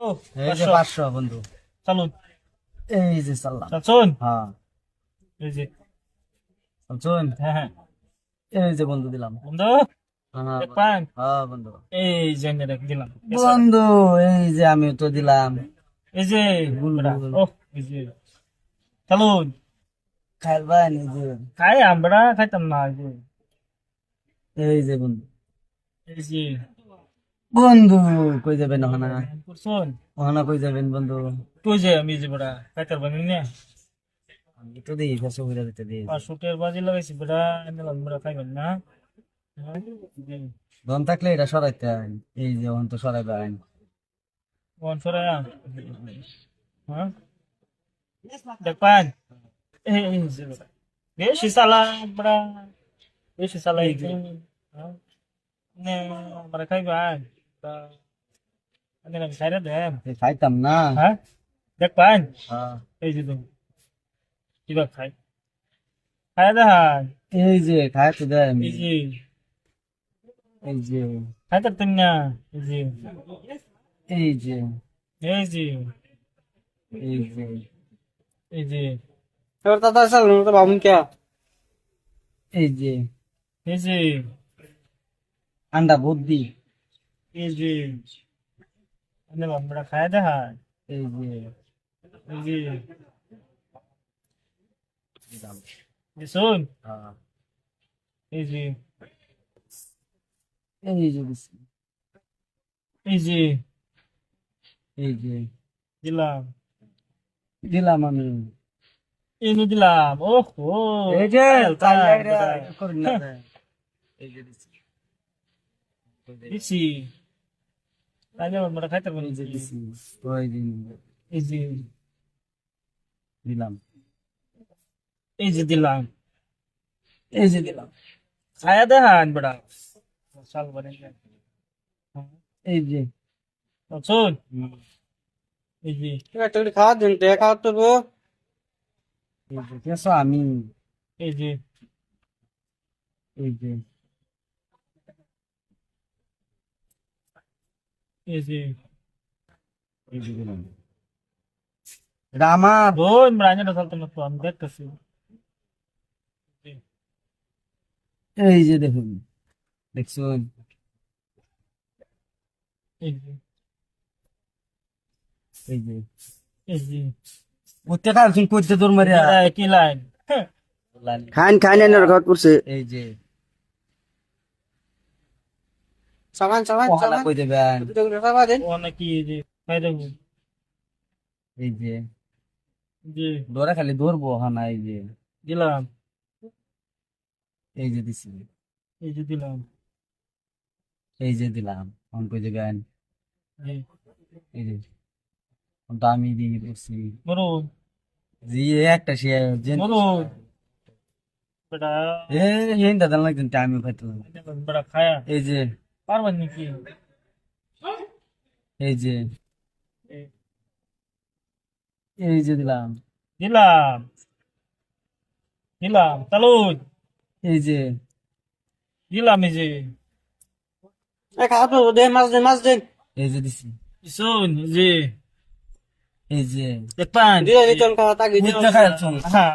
এই যে পাঁচশো। বন্ধু। চালুন। এই যে চাললাম। চালছুন হ্যাঁ। এই যে। চলছুন হ্যাঁ হ্যাঁ। এই যে বন্ধু দিলাম। এই যে দিলাম। বন্ধু এই যে আমি তো দিলাম। এই যে। বুলবুল। ও এই যে। চালুন। খাই আমরা খাইতাম না এই যে বন্ধু। এই যে। বন্ধু কই যাবেন ওখানা করছুন ওখানা কই যাবেন বন্ধু? তুই যে আমি যে বড়া খাইতার বানি না আমি তো দিই ফেসো করে দিতে দিই। আর শুটের বাজি লাগাইছি বড়া এনে লাগ বড়া খাইবেন না। দম থাকলে এটা সরাইতে। এই যে ওখান তো সরাইবে আইন। কোন সরায়া? হ্যাঁ? দেখ পান। এই যে বেশি সালা বড়া বেশি সালা এই যে। হ্যাঁ? নে বড়া খাইবেন খাইতাম না হ্যাঁ দেখ পান। এই যে তুমি কিবা খাই খাই দেখান এই যে খাই তো আমি এই যে এই যে খাই তুমি না এই যে এই যে এই যে এই যে এই যে এবার দাদা চাল তো ভাবুন কে এই যে এই যে আন্ডা বুদ্ধি এই যে আনে আমরা খাই দেখান এই যে এই যে এই। এই যে এই যে এই যে এই যে দিলাম দিলাম আমি এনে দিলাম ওহ এই যে তাই, তাই তাই। করি না এই যে দিছি দিছি তাহলে আমরা খাইতে পারি এই যে দিছি এই যে দিলাম। এই যে দিলাম। এই যে দিলাম। খায়া দেখান বড়া চাল বানে এই যে। শুন এই যে। একটা করে খাওয়া দিন টে খাওয়া তো গো এই যে আমি। এই যে। এই যে। এই যে এটা আমার। বোন রাজা চালতে না তো আমি দেখতেছি। এই যে দেখুন দেখছুন এই যে। এই যে। এই যে। উঠতে কালছুন করতে দূর মারিয়া। কি লাইন। খান খান এনে ঘর করছে এই যে। সাবান ওখানা সাবান। কই দেবেন? দুটো করে দেন। ও নাকি এই যে দেবো। এই যে। যে দৌড়া খালি দৌড়বো ওখানা এই যে। দিলাম। এই যে দিছি। এই যে দিলাম। এই যে দিলাম। অন কই দেবেন? এই যে। আমি দিয়ে করছি জি একটা বেটা। এ এই দাদা লাগছেন টাইমে খাইতাম বেটা খায়া। এই যে। পারবেন নাকি? এই যে। এই- যে দিলাম। দিলাম। দিলাম। চালুন এই যে। দিলাম এই যে। দে মাছ দে মাছ দেন এই যে দিছি। শুন এই যে। এই যে। দেখবেন।